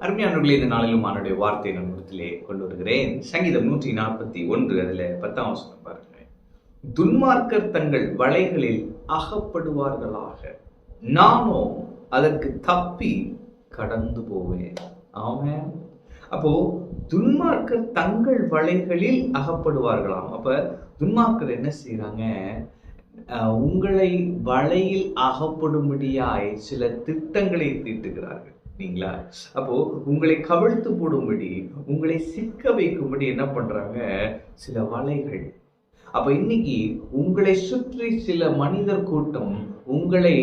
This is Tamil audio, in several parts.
அருமையானவர்களே இந்த நாளிலும் அவனுடைய வார்த்தை நம்மிடத்திலே கொண்டு வருகிறேன். சங்கீதம் நூற்றி நாற்பத்தி ஒன்று அதுல பத்தாம் வசனம் பாருங்க துன்மார்க்கர் தங்கள் வலைகளில் அகப்படுவார்களாக. நானோ அதற்கு தப்பி கடந்து போவேன். ஆமே அப்போ துன்மார்க்கர் தங்கள் வலைகளில் அகப்படுவார்களாம். அப்ப துன்மார்க்கர் என்ன செய்யறாங்க அஹ், உங்களை வலையில் அகப்படும்படியாய் சில திட்டங்களை தீட்டுகிறார்கள். இல்லைங்களா? அப்போ உங்களை கவிழ்த்து போடும்படி உங்களை சிக்க வைக்கும்படி என்ன பண்றாங்க? சில வலைகள். அப்ப இன்னைக்கு உங்களை சுற்றி சில மனிதர் கூட்டம் உங்களை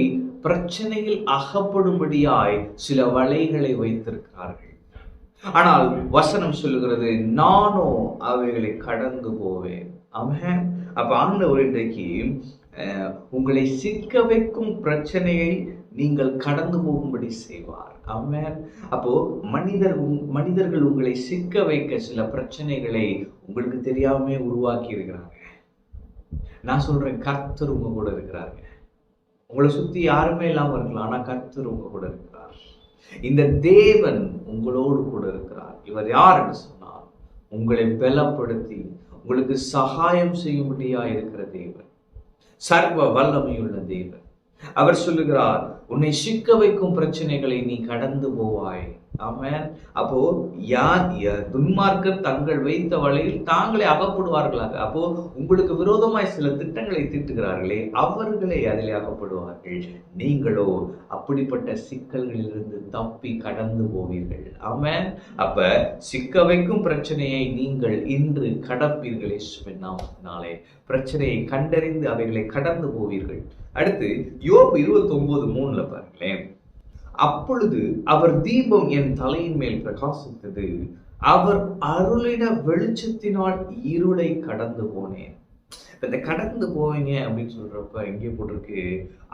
பிரச்சனையில் அகப்படும்படியாய் சில வலைகளை வைத்திருக்கிறார்கள். ஆனால் வசனம் சொல்லுகிறது நானோ அவைகளை கடந்து போவேன். அவன் அப்ப ஆண்டவர் இன்றைக்கு அஹ், உங்களை சிக்க வைக்கும் பிரச்சனையை நீங்கள் கடந்து போகும்படி செய்வார். அவன் அப்போ மனிதர் உங்- மனிதர்கள் உங்களை சிக்க வைக்க சில பிரச்சனைகளை உங்களுக்கு தெரியாமே உருவாக்கி இருக்கிறாங்க நான் சொல்றேன் கர்த்தர் உங்க கூட இருக்கிறாங்க உங்களை சுத்தி யாருமே இல்லாம இருக்கலாம் ஆனா கர்த்தர் உங்க கூட இருக்கிறார். இந்த தேவன் உங்களோடு கூட இருக்கிறார். இவர் யார் என்று சொன்னால் உங்களை பலப்படுத்தி உங்களுக்கு சகாயம் செய்யும்படியா இருக்கிற தேவன். சர்வ வல்லமையுள்ள தேவன். அவர் சொல்லுகிறார் உன்னை சிக்க வைக்கும் பிரச்சனைகளை நீ கடந்து போவாய். ஆமென். அப்போ யார் துன்மார்க்கர் தங்கள் வைத்த வழியில் தாங்களே அகப்படுவார்களாக? அப்போ உங்களுக்கு விரோதமாய் சில திட்டங்களை தீட்டுகிறார்களே அவர்களே அதிலே அகப்படுவார்கள். நீங்களோ அப்படிப்பட்ட சிக்கல்களிலிருந்து தப்பி கடந்து போவீர்கள். ஆமென். அப்ப சிக்க வைக்கும் பிரச்சனையை நீங்கள் இன்று கடப்பீர்கள் இயேசுவின் பிரச்சனையை கண்டறிந்து அவைகளை கடந்து போவீர்கள். அடுத்து யோப் இருபத்தி ஒன்பது மூணுல பாருங்களேன் அப்பொழுது அவர் தீபம் என் தலையின் மேல் பிரகாசித்தது. அவர் அருளின வெளிச்சத்தினால் இருளை கடந்து போனேன். இந்த கடந்து போவீங்க அப்படின்னு சொல்றப்ப எங்கே போட்டிருக்கு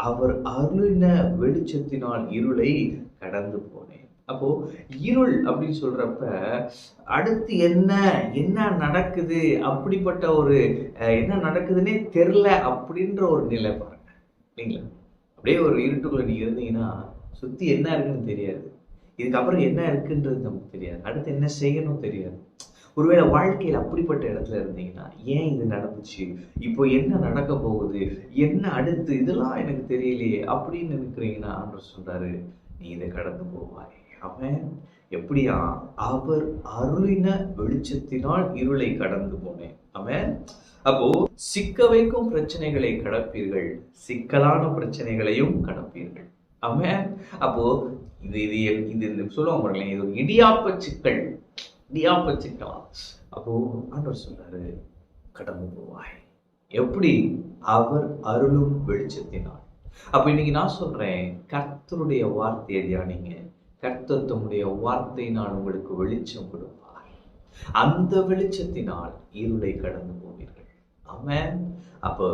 அவர் அருளின வெளிச்சத்தினால் இருளை கடந்து போனேன். அப்போ இருள் அப்படின்னு சொல்றப்ப அடுத்து என்ன என்ன நடக்குது அப்படிப்பட்ட ஒரு என்ன நடக்குதுன்னே தெரில அப்படின்ற ஒரு நிலை பாருங்க. இல்லைங்களா? அப்படியே ஒரு இருட்டுக்குள்ள நீ இருந்தீங்கன்னா சுத்தி என்ன இருக்குன்னு தெரியாது. இதுக்கப்புறம் என்ன இருக்குன்றது நமக்கு தெரியாது. அடுத்து என்ன செய்யணும் தெரியாது. ஒருவேளை வாழ்க்கையில் அப்படிப்பட்ட இடத்துல இருந்தீங்கன்னா ஏன் இது நடந்துச்சு? இப்போ என்ன நடக்க போகுது? என்ன அடுத்து? இதெல்லாம் எனக்கு தெரியலையே அப்படின்னு நினைக்கிறீங்கன்னா ஆண்டவர் சொல்றாரு நீ இதை கடந்து போவாய். அவன் எப்படியா? அவர் அருளின வெளிச்சத்தினால் இருளை கடந்து போனேன். அவன் அப்போ சிக்க வைக்கும் பிரச்சனைகளை கடப்பீர்கள். சிக்கலான பிரச்சனைகளையும் கடப்பீர்கள். அவன் அப்போ இது இது இது இந்த சொல்லுவாங்க பாருங்களேன் இது இடியாப்ப சிக்கல். இடியாப்ப சிக்கலாம் அப்போ ஆண்டவர் சொல்றாரு கடந்து போவாய். எப்படி? அவர் அருளும் வெளிச்சத்தினால். அப்ப இன்னைக்கு நான் சொல்றேன் கர்த்தருடைய வார்த்தையை தியானிங்க. கர்த்தர் தம்முடைய வார்த்தையினால் உங்களுக்கு வெளிச்சம் கொடுப்பார். அந்த வெளிச்சத்தினால் இருளை கடந்து போவீர்கள். ஆமென். அப்போ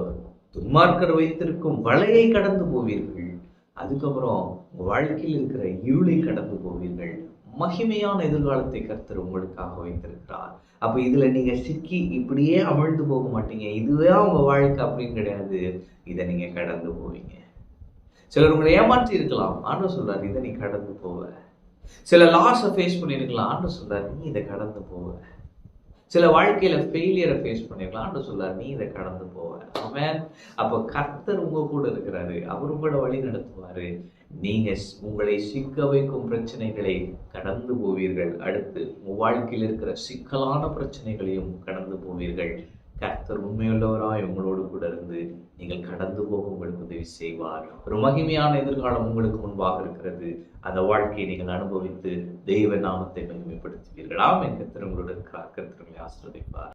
துன்மார்க்கர் வைத்திருக்கும் வலையை கடந்து போவீர்கள். அதுக்கப்புறம் உங்க வாழ்க்கையில் இருக்கிற இருளை கடந்து போவீர்கள். மகிமையான எதிர்காலத்தை கர்த்தர் உங்களுக்காக வைத்திருக்கிறார். அப்ப இதுல நீங்க சிக்கி இப்படியே அமிழ்ந்து போக மாட்டீங்க. இதுவே உங்க வாழ்க்கை அப்படின்னு கிடையாது. இதை நீங்க கடந்து போவீங்க. சிலர் உங்களை ஏமாற்றி இருக்கலாம். ஆண்டு சொல்றாரு இதை நீ கடந்து போவ. சில லாஸை ஃபேஸ் பண்ணியிருக்கலாம். ஆண்டு சொல்றாரு நீ இதை கடந்து போவ. சில வாழ்க்கையில ஃபெயிலியரை ஃபேஸ் பண்ணிருக்கலாம்னு சொல்லார் நீ இதை கடந்து போவேன் அவன் அப்போ கர்த்தர் உங்க கூட இருக்கிறாரு. அவர் உங்களோட வழி நடத்துவாரு. நீங்க உங்களை சிக்க வைக்கும் பிரச்சனைகளை கடந்து போவீர்கள். அடுத்து உங்க வாழ்க்கையில் இருக்கிற சிக்கலான பிரச்சனைகளையும் கடந்து போவீர்கள். கர்த்தர் உண்மையுள்ளவராய் உங்களோடு கூட இருந்து நீங்கள் கடந்து போக உங்களுக்கு உதவி செய்வார். ஒரு மகிமையான எதிர்காலம் உங்களுக்கு முன்பாக இருக்கிறது. அந்த வாழ்க்கையை நீங்கள் அனுபவித்து தெய்வ நாமத்தை மகிமைப்படுத்துவீர்களாம் என் கத்திரங்களுடன் உங்களோடு இருக்கிறார்